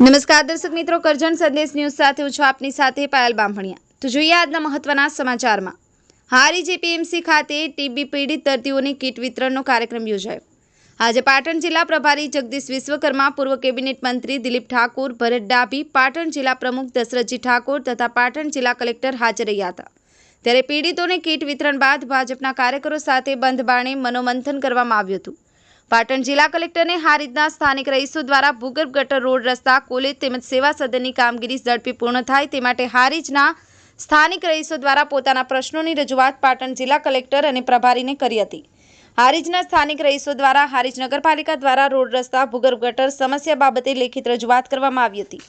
નમસ્કાર, દર્શક મિત્રો. કરજણ સંદેશ ન્યૂઝ સાથે હું છું આપની સાથે પાયલ બામણિયા. તો જોઈએ આજના મહત્વના સમાચારમાં. હારી જેપીએમસી ખાતે ટીબી પીડિત દર્દીઓને કીટ વિતરણનો કાર્યક્રમ યોજાયો. આજે પાટણ જિલ્લા પ્રભારી જગદીશ વિશ્વકર્મા, પૂર્વ કેબિનેટ મંત્રી દિલીપ ઠાકોર, ભરત ડાભી, પાટણ જિલ્લા પ્રમુખ દશરથજી ઠાકોર તથા પાટણ જિલ્લા કલેક્ટર હાજર રહ્યા હતા. ત્યારે પીડિતોને કીટ વિતરણ બાદ ભાજપના કાર્યકરો સાથે બંધ બાણે મનોમંથન કરવામાં આવ્યું હતું. પાટણ જિલ્લા કલેક્ટરને હારીજના સ્થાનિક રહીશો દ્વારા ભૂગર્ભ ગટર રોડ રસ્તા, કોલેજ તેમજ સેવા સદનની કામગીરી ઝડપી પૂર્ણ થાય તે માટે હારીજના સ્થાનિક રહીશો દ્વારા પોતાના પ્રશ્નોની રજૂઆત પાટણ જિલ્લા કલેક્ટર અને પ્રભારીને કરી હતી. હારીજના સ્થાનિક રહીશો દ્વારા હારીજ નગરપાલિકા દ્વારા રોડ રસ્તા, ભૂગર્ભ ગટર સમસ્યા બાબતે લેખિત રજૂઆત કરવામાં આવી હતી.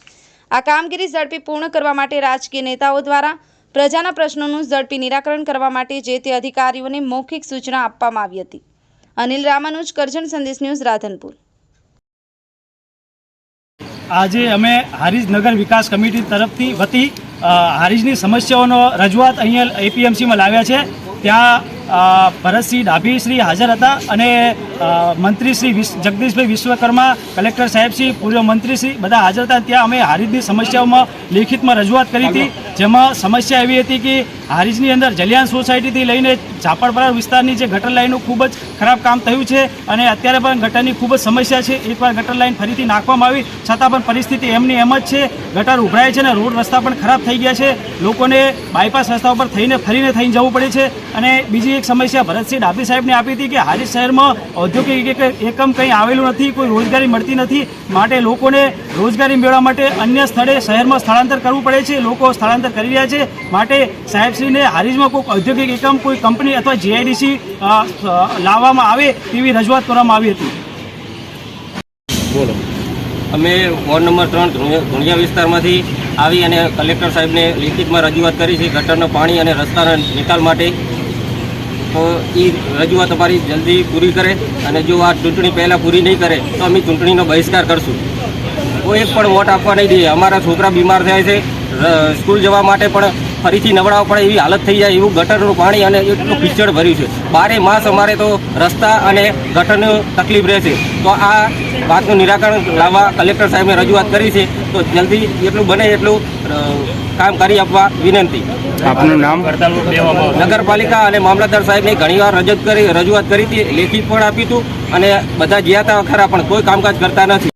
આ કામગીરી ઝડપી પૂર્ણ કરવા માટે રાજકીય નેતાઓ દ્વારા પ્રજાના પ્રશ્નોનું ઝડપી નિરાકરણ કરવા માટે જે તે અધિકારીઓને મૌખિક સૂચના આપવામાં આવી હતી. અનિલ રામાનુજ, કરજણ સંદેશ ન્યૂઝ, રાધનપુર. આજે અમે હારીજ નગર વિકાસ કમિટી તરફથી વતી હારીજની સમસ્યાઓનો રજૂઆત અહીંયા એપીએમસીમાં લાવ્યા છે. ત્યાં ભરતસિંહ ડાભી શ્રી હાજર હતા અને મંત્રી શ્રી જગદીશભાઈ વિશ્વકર્મા કલેક્ટર સાહેબશ્રી પૂર્વ મંત્રીશ્રી બધા હાજર હતા. ત્યાં અમે હારીજની સમસ્યાઓમાં લેખિતમાં રજૂઆત કરી હતી. જેમાં સમસ્યા એવી હતી કે હારીજની અંદર જલિયાન સોસાયટીથી લઈને ઝાપડપરા વિસ્તારની જે ગટર લાઈનનું ખૂબ જ ખરાબ કામ થયું છે અને અત્યારે પણ ગટરની ખૂબ જ સમસ્યા છે. એકવાર ગટર લાઈન ફરીથી નાખવામાં આવી છતાં પણ પરિસ્થિતિ એમની એમ જ છે. ગટર ઉભરાય છે અને રોડ રસ્તા પણ ખરાબ થઈ ગયા છે. લોકોને બાયપાસ રસ્તા ઉપર થઈને ફરીને થઈને જવું પડે છે અને બીજી એક સમસ્યા ભરતસિંહ ડાભી સાહેબને આપી હતી કે હારીજ શહેરમાં ઔદ્યોગિક એક- એકમ કંઈ આવેલું નથી, કોઈ રોજગારી મળતી નથી. માટે લોકોને રોજગારી મેળવવા માટે અન્ય સ્થળે શહેરમાં સ્થળાંતર કરવું પડે છે. લોકો સ્થળાંતર કરી રહ્યા છે. માટે સાહેબશ્રીને હારીજમાં કોઈ ઔદ્યોગિક એકમ, કોઈ કંપની અથવા જીઆઈડીસી લાવવામાં આવે તેવી રજૂઆત કરવામાં આવી હતી. બોલો. અમે વોર્ડ નંબર ત્રણ ધુણિયા વિસ્તારમાંથી આવી અને કલેક્ટર સાહેબને લિખિતમાં રજૂઆત કરી છે. ગટરનું પાણી અને રસ્તાના નિકાલ માટે તો એ રજૂઆત અમારી જલ્દી પૂરી કરે અને જો આ ચૂંટણી પહેલાં પૂરી નહીં કરે, તો અમે ચૂંટણીનો બહિષ્કાર કરશું. કોઈ એક પણ વોટ આપવા નહીં દઈએ. અમારા છોકરા બીમાર થાય છે સ્કૂલ જવા માટે પણ ફરીથી નવડાવવા પડે એવી હાલત થઈ જાય એવું ગટરનું પાણી અને એટલું કિચડ ભર્યું છે. બારે માસ અમારે તો રસ્તા અને ગટરની તકલીફ રહેશે. તો આ વાતનું નિરાકરણ લાવવા કલેક્ટર સાહેબને રજૂઆત કરી છે. તો જલ્દી એટલું બને એટલું કામ કરી આપવા વિનંતી. આપનું નામ? નગરપાલિકા અને મામલતદાર સાહેબને ઘણીવાર રજૂ કરી રજૂઆત કરી હતી લેખિત પણ આપ્યું હતું અને બધા જ્યાં હતા ખરા પણ કોઈ કામકાજ કરતા નથી.